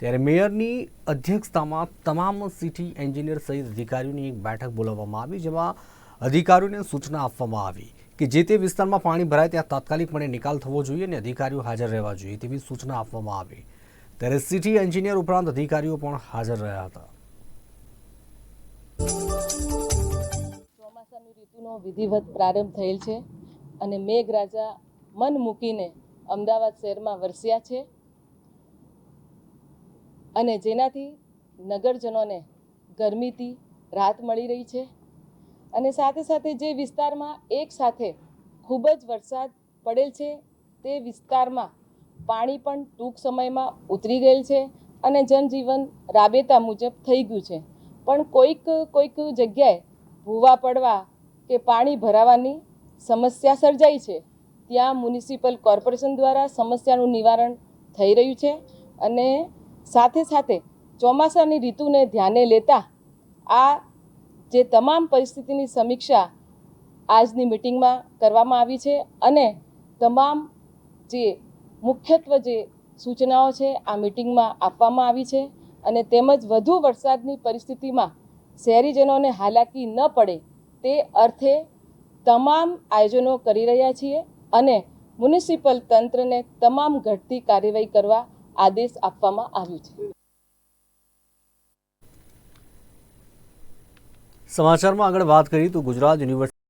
ત્યારે મેયરની અધ્યક્ષતામાં તમામ સિટી એન્જિનિયર સહિત અધિકારીઓની એક બેઠક બોલાવવામાં આવી, જેમાં અધિકારીઓને સૂચના આપવામાં આવી કે જે તે વિસ્તારમાં પાણી ભરાય ત્યાં તાત્કાલિકપણે નિકાલ થવો જોઈએ અને અધિકારીઓ હાજર રહેવા જોઈએ તેવી સૂચના આપવામાં આવી. ત્યારે સિટી એન્જિનિયર ઉપરાંત અધિકારીઓ પણ હાજર રહ્યા હતા. ચોમાસાની ઋતુનો વિધિવત પ્રારંભ થયેલ છે અને મેઘરાજા મન મૂકીને અમદાવાદ શહેરમાં વરસ્યા છે. અને જેનાથી નગરજનોને ગરમીથી રાહત મળી રહી છે. અને સાથે સાથે જે વિસ્તારમાં એક સાથે ખૂબ જ વરસાદ પડેલ છે, તે વિસ્તારમાં પાણી પણ ટૂંક સમયમાં ઉતરી ગયેલ છે અને જનજીવન રાબેતા મુજબ થઈ ગયું છે. પણ કોઈક કોઈક જગ્યાએ ભૂવા પડવા કે પાણી ભરાવાની સમસ્યા સર્જાઈ છે. ત્યાં મ્યુનિસિપલ કોર્પોરેશન દ્વારા સમસ્યાનું નિવારણ થઈ રહ્યું છે અને સાથે સાથે ચોમાસાની ઋતુને ધ્યાને લેતા આ જે તમામ પરિસ્થિતિની સમીક્ષા આજની મિટિંગમાં કરવામાં આવી છે અને તમામ જે મુખ્યત્વે જે સૂચનાઓ છે આ મિટિંગમાં આપવામાં આવી છે અને તેમજ વધુ વરસાદની પરિસ્થિતિમાં શહેરીજનોને હાલાકી ન પડે તે અર્થે તમામ આયોજનો કરી રહ્યા છીએ અને મ્યુનિસિપલ તંત્રને તમામ ઘટતી કાર્યવાહી કરવા આદેશ આપવામાં આવ્યો છે. સમાચારમાં આગળ વાત કરીએ તો ગુજરાત યુનિવર્સિટી